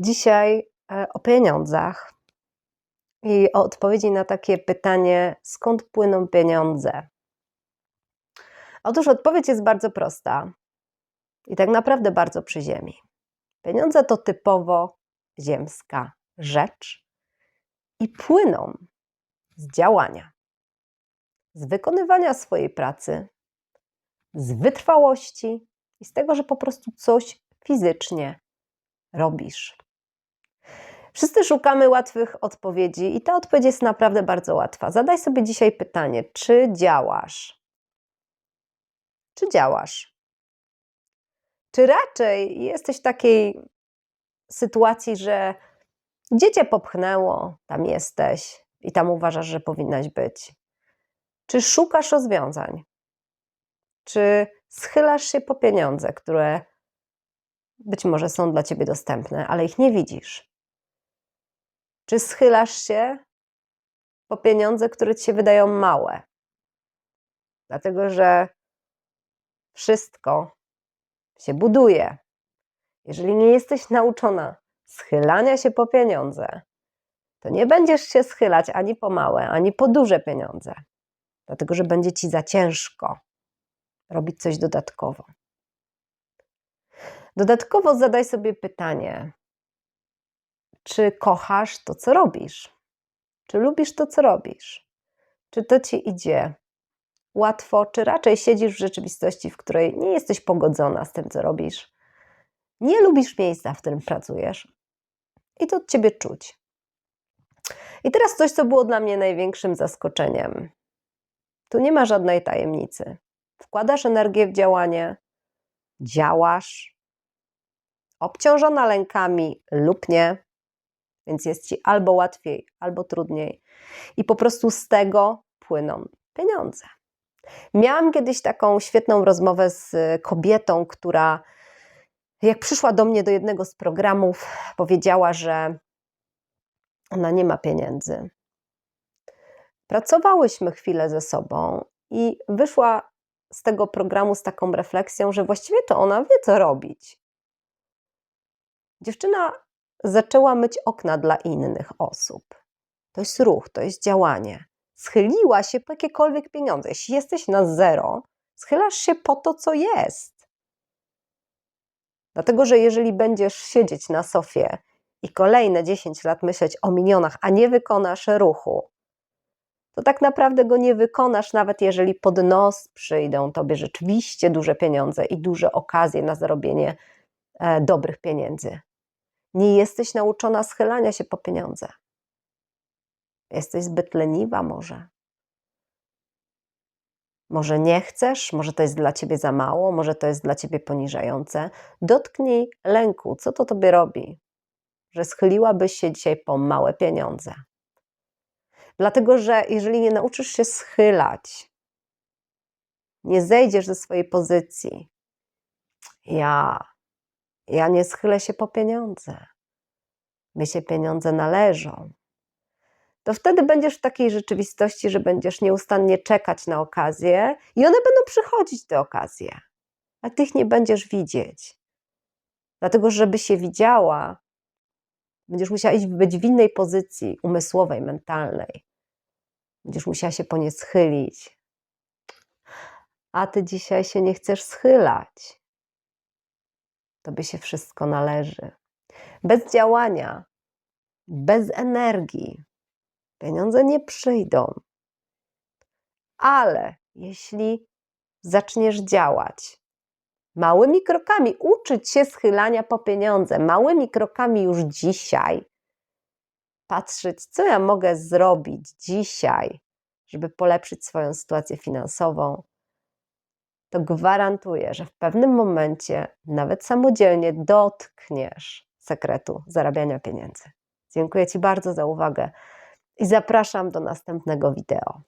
Dzisiaj e, o pieniądzach i o odpowiedzi na takie pytanie, skąd płyną pieniądze. Otóż odpowiedź jest bardzo prosta i tak naprawdę bardzo przy ziemi. Pieniądze to typowo ziemska rzecz i płyną z działania, z wykonywania swojej pracy, z wytrwałości i z tego, że po prostu coś fizycznie robisz. Wszyscy szukamy łatwych odpowiedzi i ta odpowiedź jest naprawdę bardzo łatwa. Zadaj sobie dzisiaj pytanie, czy działasz? Czy działasz? Czy raczej jesteś w takiej sytuacji, że gdzie cię popchnęło, tam jesteś i tam uważasz, że powinnaś być? Czy szukasz rozwiązań? Czy schylasz się po pieniądze, które być może są dla ciebie dostępne, ale ich nie widzisz? Czy schylasz się po pieniądze, które ci się wydają małe? Dlatego, że wszystko się buduje. Jeżeli nie jesteś nauczona schylania się po pieniądze, to nie będziesz się schylać ani po małe, ani po duże pieniądze, dlatego że będzie ci za ciężko robić coś dodatkowo. Dodatkowo zadaj sobie pytanie, czy kochasz to, co robisz? Czy lubisz to, co robisz? Czy to ci idzie łatwo, czy raczej siedzisz w rzeczywistości, w której nie jesteś pogodzona z tym, co robisz? Nie lubisz miejsca, w którym pracujesz i to od ciebie czuć. I teraz coś, co było dla mnie największym zaskoczeniem. Tu nie ma żadnej tajemnicy. Wkładasz energię w działanie, działasz, obciążona lękami lub nie, więc jest ci albo łatwiej, albo trudniej. I po prostu z tego płyną pieniądze. Miałam kiedyś taką świetną rozmowę z kobietą, która jak przyszła do mnie do jednego z programów, powiedziała, że ona nie ma pieniędzy. Pracowałyśmy chwilę ze sobą i wyszła z tego programu z taką refleksją, że właściwie to ona wie, co robić. Dziewczyna zaczęła myć okna dla innych osób. To jest ruch, to jest działanie. Schyliła się po jakiekolwiek pieniądze. Jeśli jesteś na zero, schylasz się po to, co jest. Dlatego, że jeżeli będziesz siedzieć na sofie i kolejne 10 lat myśleć o minionach, a nie wykonasz ruchu, to tak naprawdę go nie wykonasz, nawet jeżeli pod nos przyjdą tobie rzeczywiście duże pieniądze i duże okazje na zarobienie e, dobrych pieniędzy. Nie jesteś nauczona schylania się po pieniądze. Jesteś zbyt leniwa, może. Może nie chcesz, może to jest dla ciebie za mało, może to jest dla ciebie poniżające. Dotknij lęku, co to tobie robi, że schyliłabyś się dzisiaj po małe pieniądze. Dlatego, że jeżeli nie nauczysz się schylać, nie zejdziesz ze swojej pozycji, ja, ja nie schylę się po pieniądze, mi się pieniądze należą, to wtedy będziesz w takiej rzeczywistości, że będziesz nieustannie czekać na okazję i one będą przychodzić, te okazje, a ty ich nie będziesz widzieć. Dlatego, żeby się widziała, będziesz musiała być w innej pozycji umysłowej, mentalnej. Będziesz musiała się po nie schylić. A ty dzisiaj się nie chcesz schylać. Tobie się wszystko należy. Bez działania, bez energii, pieniądze nie przyjdą. Ale jeśli zaczniesz działać małymi krokami, uczyć się schylania po pieniądze, małymi krokami już dzisiaj, patrzeć, co ja mogę zrobić dzisiaj, żeby polepszyć swoją sytuację finansową, to gwarantuję, że w pewnym momencie, nawet samodzielnie, dotkniesz sekretu zarabiania pieniędzy. Dziękuję Ci bardzo za uwagę i zapraszam do następnego wideo.